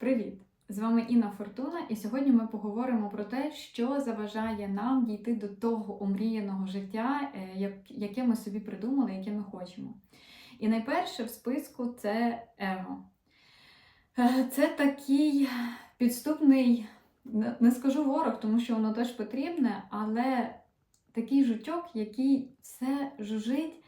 Привіт! З вами Інна Фортуна, і сьогодні ми поговоримо про те, що заважає нам дійти до того омріяного життя, е, яке ми собі придумали, яке ми хочемо. І найперше в списку це его. Е, Це такий підступний, не скажу ворог, тому що воно теж потрібне, але такий жучок, який все жужить,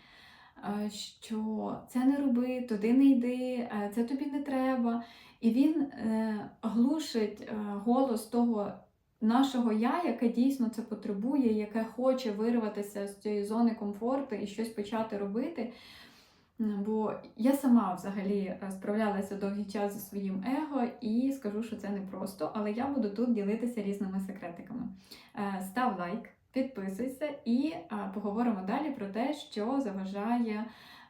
е, що це не роби, туди не йди, це тобі не треба. І він е, глушить е, голос того нашого я, яке дійсно це потребує, яке хоче вирватися з цієї зони комфорту і щось почати робити. Бо я сама взагалі е, справлялася довгий час зі своїм его і скажу, що це непросто, але я буду тут ділитися різними секретиками. Став лайк, підписуйся і поговоримо далі про те, що заважає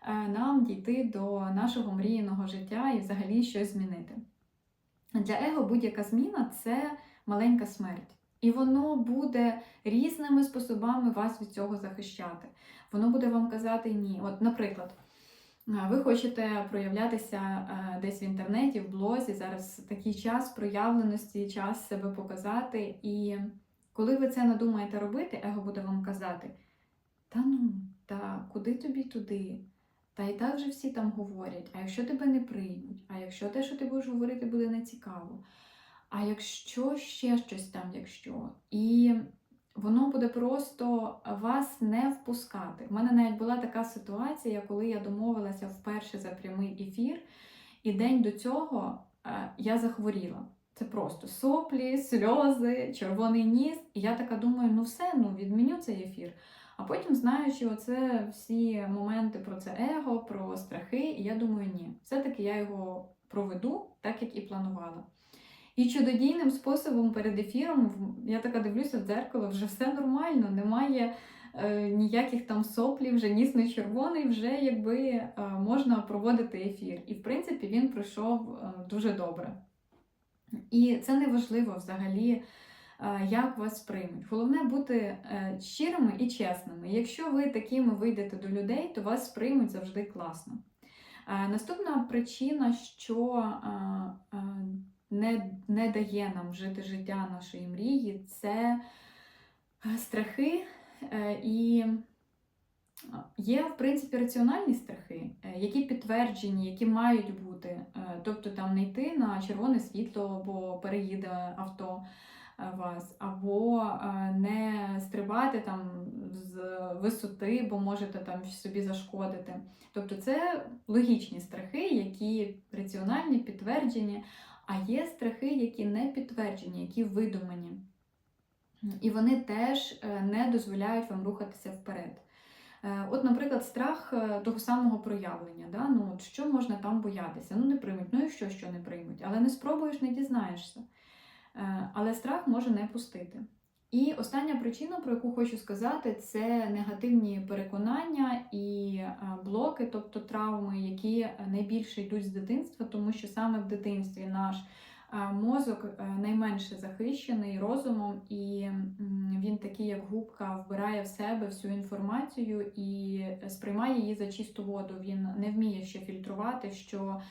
нам дійти до нашого мріяного життя і взагалі щось змінити. Для его будь-яка зміна це маленька смерть. І воно буде різними способами вас від цього захищати. Воно буде вам казати ні. От, наприклад, е, ви хочете проявлятися е, десь в інтернеті, в блозі. Зараз такий час проявленості, час себе показати. І коли ви це надумаєте робити, его буде вам казати: та ну, та куди тобі туди? Та і так же всі там говорять, а якщо тебе не приймуть, а якщо те, що ти будеш говорити, буде нецікаво, а якщо ще щось там, якщо. І воно буде просто вас не впускати. У мене навіть була така ситуація, коли я домовилася вперше за прямий ефір, і день до цього е, я захворіла. Це просто соплі, сльози, червоний ніс. І я така думаю, ну все, ну відміню цей ефір. А потім, знаючи оце всі моменти про це его, про страхи, я думаю, ні, все-таки я його проведу так, як і планувала. І чудодійним способом перед ефіром я така дивлюся в дзеркало, вже все нормально, немає е, ніяких там соплів, вже ніс не червоний, вже якби е, можна проводити ефір. І в принципі він пройшов е, дуже добре. І це не важливо взагалі, як вас приймуть. Головне бути е, щирими і чесними. Якщо ви такими вийдете до людей, то вас сприймуть завжди класно. Е, Наступна причина, що е, е, не, не дає нам жити життя нашої мрії, це е, страхи е, і. Є, в принципі, раціональні страхи, е, які підтверджені, які мають бути. Е, Тобто там не йти на червоне світло, бо переїде авто е, вас, або е, не стрибати там з висоти, бо можете там собі зашкодити. Тобто це логічні страхи, які раціональні, підтверджені, а є страхи, які не підтверджені, які видумані. І вони теж е, не дозволяють вам рухатися вперед. Е, От, наприклад, страх е, того самого проявлення. Да? Ну, от що можна там боятися? Ну, не приймуть, ну і що, що не приймуть. Але не спробуєш, не дізнаєшся. Е, Але страх може не пустити. І остання причина, про яку хочу сказати, це негативні переконання і е, блоки, тобто травми, які найбільше йдуть з дитинства, тому що саме в дитинстві наш е, мозок найменше захищений розумом, і він такий, як губка, вбирає в себе всю інформацію і сприймає її за чисту воду. Він не вміє ще фільтрувати, що.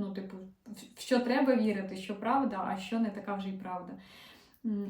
Ну, типу, в що треба вірити, що правда, а що не така вже й правда.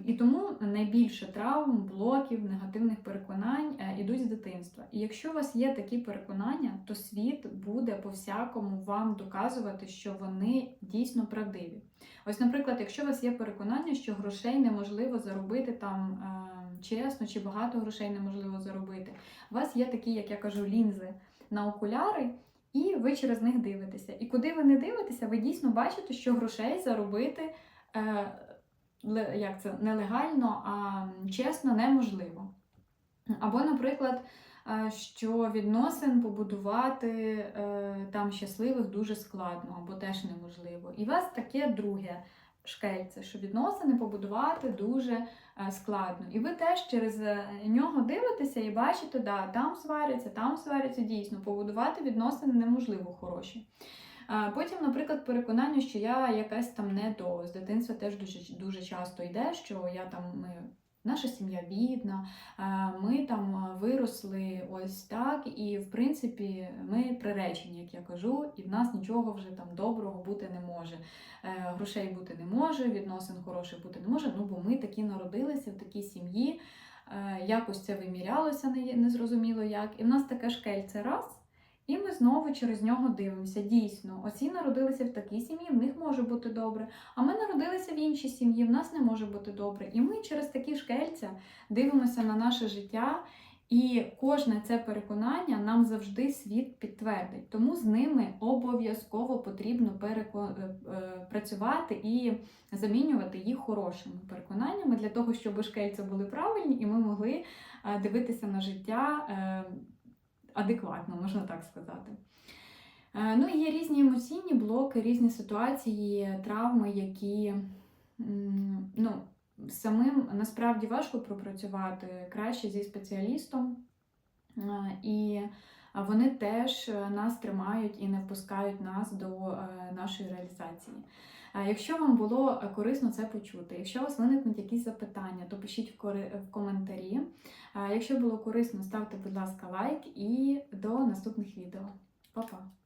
І тому найбільше травм, блоків, негативних переконань е, ідуть з дитинства. І якщо у вас є такі переконання, то світ буде по-всякому вам доказувати, що вони дійсно правдиві. Ось, наприклад, якщо у вас є переконання, що грошей неможливо заробити там е, чесно, чи багато грошей неможливо заробити, у вас є такі, як я кажу, лінзи на окуляри. І ви через них дивитеся. І куди ви не дивитеся, ви дійсно бачите, що грошей заробити е, як це, нелегально, а чесно неможливо. Або, наприклад, е, що відносин побудувати е, там щасливих дуже складно, або теж неможливо. І у вас таке друге шкельце, що відносини побудувати дуже е, складно. І ви теж через е, нього дивитеся і бачите, да, там сваряться, там сваряться дійсно, побудувати відносини неможливо хороші. Е, Потім, наприклад, переконання, що я якась там не то з дитинства теж дуже, дуже часто йде, що я там наша сім'я бідна, е, ми там е, виросли ось так, і в принципі ми приречені, як я кажу, і в нас нічого вже там доброго бути не може. Е, Грошей бути не може, відносин хороших бути не може. Ну бо ми такі народилися в такій сім'ї. Якось це вимірялося не- незрозуміло як. І в нас таке шкельце раз. І ми знову через нього дивимося. Дійсно, оці народилися в такій сім'ї, в них може бути добре. А ми народилися в іншій сім'ї, в нас не може бути добре. І ми через такі шкельця дивимося на наше життя, і кожне це переконання нам завжди світ підтвердить. Тому з ними обов'язково потрібно переко... е, е, працювати і замінювати їх хорошими переконаннями для того, щоб шкельця були правильні, і ми могли е, дивитися на життя адекватно, можна так сказати. Е, Ну і є різні емоційні блоки, різні ситуації, травми, які ну, самим насправді важко пропрацювати краще зі спеціалістом. Е, І вони теж нас тримають і не впускають нас до е, нашої реалізації. Е, Якщо вам було корисно це почути, якщо у вас виникнуть якісь запитання, то пишіть в коментарі. Е, Якщо було корисно, ставте, будь ласка, лайк і до наступних відео. Па-па!